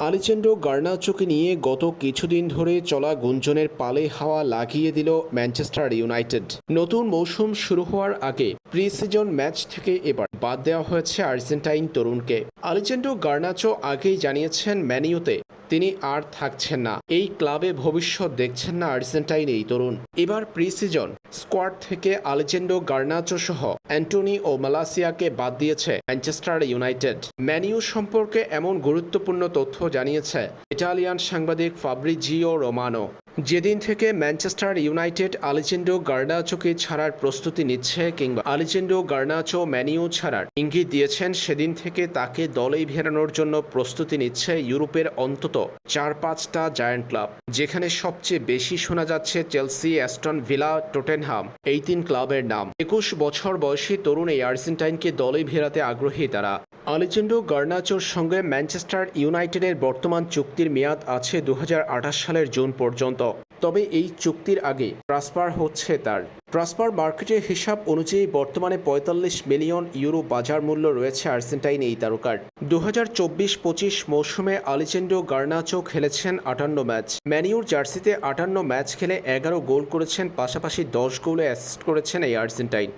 আলিচেন্ডো গার্নাচোকে নিয়ে গত কিছুদিন ধরে চলা গুঞ্জনের পালে হাওয়া লাগিয়ে দিল ম্যানচেস্টার ইউনাইটেড। নতুন মৌসুম শুরু হওয়ার আগে প্রি সিজন ম্যাচ থেকে এবার বাদ দেওয়া হয়েছে আর্জেন্টাইন তরুণকে। আলিচেন্ডো গার্নাচো আগেই জানিয়েছেন ম্যানিউতে তিনি আর থাকছেন না। এই ক্লাবে ভবিষ্যৎ দেখছেন না আর্জেন্টাইন এই তরুণ। এবার প্রি সিজন স্কোয়াড থেকে আলেজেন্ডো গার্নাচো সহ অ্যান্টনি ও মালাসিয়াকে বাদ দিয়েছে ম্যানচেস্টার ইউনাইটেড। ম্যানিউ সম্পর্কে এমন গুরুত্বপূর্ণ তথ্য জানিয়েছে ইটালিয়ান সাংবাদিক ফাব্রিজিও রোমানো। যেদিন থেকে ম্যানচেস্টার ইউনাইটেড আলিচেন্ডো গার্নাচোকে ছাড়ার প্রস্তুতি নিচ্ছে কিংবা আলিচেন্ডো গার্নাচো ম্যানিও ছাড়ার ইঙ্গিত দিয়েছেন, সেদিন থেকে তাকে দলেই ভেরানোর জন্য প্রস্তুতি নিচ্ছে ইউরোপের অন্তত চার পাঁচটা জায়ান্ট ক্লাব, যেখানে সবচেয়ে বেশি শোনা যাচ্ছে চেলসি, অ্যাস্টন ভিলা, টোটেনহাম, এই তিন ক্লাবের নাম। একুশ বছর বয়সী তরুণ এই আর্জেন্টাইনকে দলে ভেরাতে আগ্রহী তারা। আলিচেন্ডো গার্নাচোর সঙ্গে ম্যানচেস্টার ইউনাইটেডের বর্তমান চুক্তির মেয়াদ আছে দু হাজার আঠাশ সালের জুন পর্যন্ত। তবে এই চুক্তির আগে ট্রান্সফার হচ্ছে তার। ট্রান্সফার মার্কেটের হিসাব অনুযায়ী বর্তমানে পঁয়তাল্লিশ মিলিয়ন ইউরো বাজার মূল্য রয়েছে আর্জেন্টাইন এই তারকার। দু হাজার চব্বিশ পঁচিশ মৌসুমে আলিচেন্ডো গার্নাচো খেলেছেন আটান্ন ম্যাচ। ম্যানিউর জার্সিতে আটান্ন ম্যাচ খেলে এগারো গোল করেছেন, পাশাপাশি দশ গোলে অ্যাসিস্ট করেছেন এই আর্জেন্টাইন।